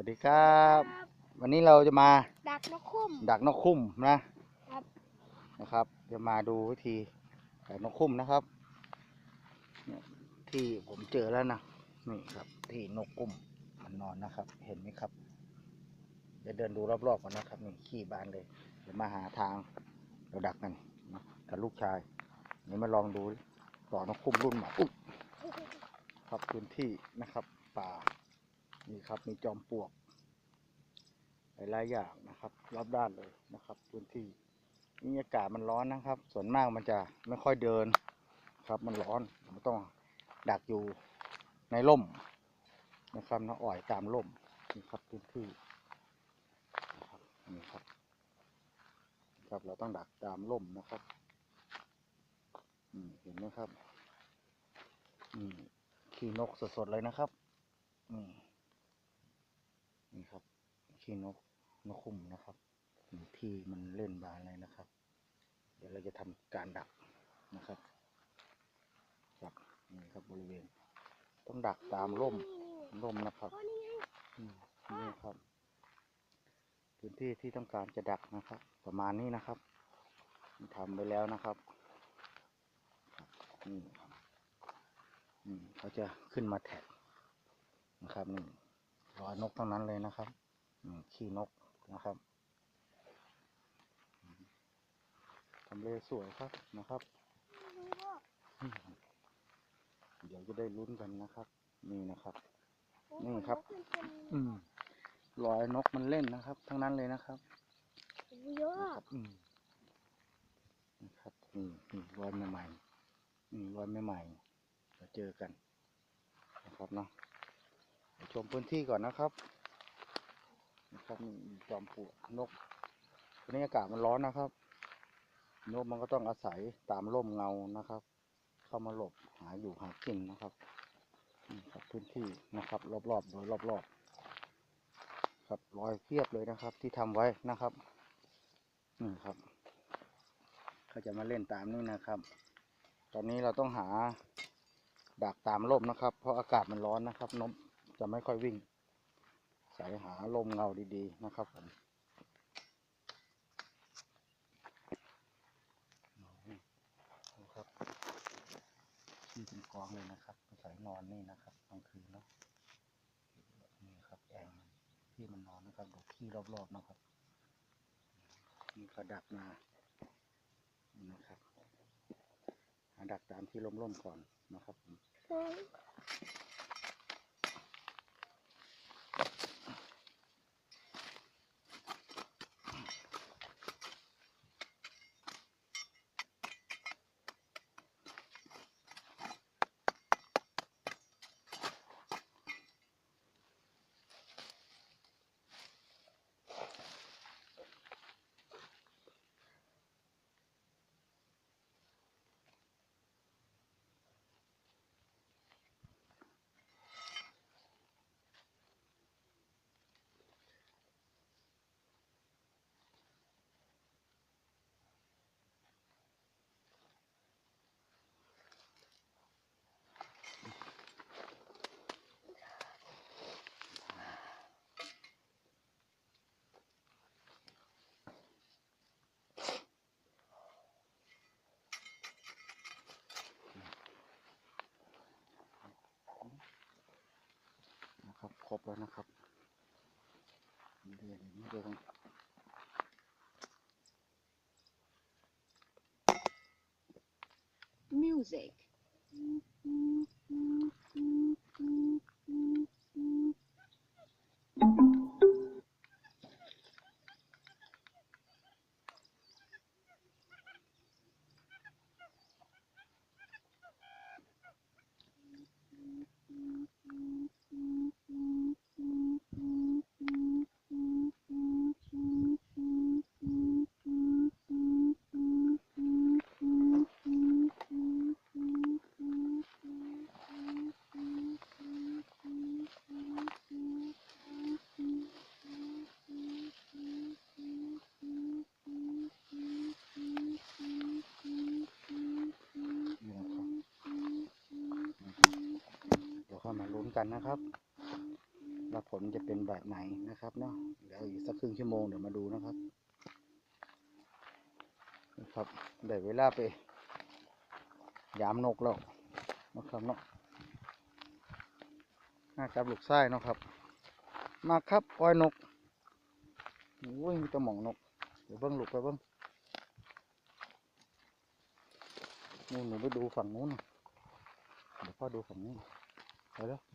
วัสดีครับ วันนี้เราจะมาดักนกคุ้ม ดักนกคุ้มนะครับ นะครับ จะมาดูวิธีดักนกคุ้มนะครับเนี่ยที่ผมเจอแล้วนะ นี่ครับ ที่นกคุ้มมันนอนนะครับ เห็นไหมครับเดี๋ยวเดินดูรอบๆก่อนนะครับนี่ขี้บานเลย เดี๋ยวมาหาทางเราดักกันนะกับลูกชาย นี่มาลองดูต่อนกคุ้มรุ่นใหม่อุ๊ยครับพื้นที่นะครับ ป่า นี่ครับมีจอมปลวกหลายๆอย่างนะครับ รอบด้านเลยนะครับ พื้นที่นี่อากาศมันร้อนนะครับ ส่วนมากมันจะไม่ค่อยเดินครับ มันร้อนมันต้องดักอยู่ในร่มนะครับน้าอ่อยตามร่มนี่ครับพื้นที่นะครับนี่ครับ ครับเราต้องดักตามร่มนะครับอืเห็นไหมครับอืมขี้นกสดๆเลยนะครับ อืม นี่ครับขี้นกนกคุ้มนะครับ ที่มันเล่นบานเลยนะครับ เดี๋ยวเราจะทำการดักนะครับครับนี่ครับบริเวณ ต้องดักตามร่มร่มนะครับอ้นี่ไงอืมนี่ครับ พื้นที่ที่ต้องการจะดักนะครับ ประมาณนี้นะครับทำไปแล้วนะครับนี่ครับอืมเขาจะขึ้นมาแท็กนะครับนี่ รอยนกทั้งนั้นเลยนะครับขี้นกนะครับทำเลสวยครับนะครับ เดี๋ยวจะได้ลุ้นกันนะครับ นี่นะครับ นี่ครับ อืมรอยนกมันเล่นนะครับ ทั้งนั้นเลยนะครับเยอะนะครับอืมนะครับนี่นี่รอยใหม่ๆอืมรอยใหม่ๆเราเจอกันนะครับเนาะ ชมพื้นที่ก่อนนะครับนะครับมีจอมปลวกนกวันนี้อากาศมันร้อนนะครับ นกมันก็ต้องอาศัยตามร่มเงานะครับ เข้ามาหลบหาอยู่หากินนะครับนี่ครับพื้นที่นะครับ รอบๆโดยรอบๆครับรอยเพียบเลยนะครับ ที่ทำไว้นะครับนี่ครับเขาจะมาเล่นตามนี่นะครับ ตอนนี้เราต้องหาดักตามร่มนะครับ เพราะอากาศมันร้อนนะครับนก จะไม่ค่อยวิ่ง สายหาลมเงาดีๆนะครับผมนี่ครับที่เป็นกองเลยนะครับสายนอนนี่นะครับกลางคืนเนาะนี่ครับแองที่มันนอนนะครับดูที่รอบๆนะครับมีกระดักมานะครับหาดักตามที่ร่มๆก่อนนะครับผม นะ ครบแล้วนะครับเดี๋ยวไม่เดี๋ยวต้อง music นี่นะครับเดี๋ยวเข้ามาลุ้น กันนะครับว่าผลจะเป็นแบบไหนนะครับเนาะเดี๋ยวอีกสักครึ่งชั่วโมงเดี๋ยวมาดูนะครับนะครับได้เวลาไปยามนกแล้วนะครับเนาะน่าจับลูกไส้เนาะครับ มาครับปล่อยนกโอ้ยมีตะหมองนก เดี๋ยวเบิ้งลูกไปเบิ้งนู่นหนูไปดูฝั่งนู้นเดี๋ยวพ่อดูฝั่งนี้ไปแล้ว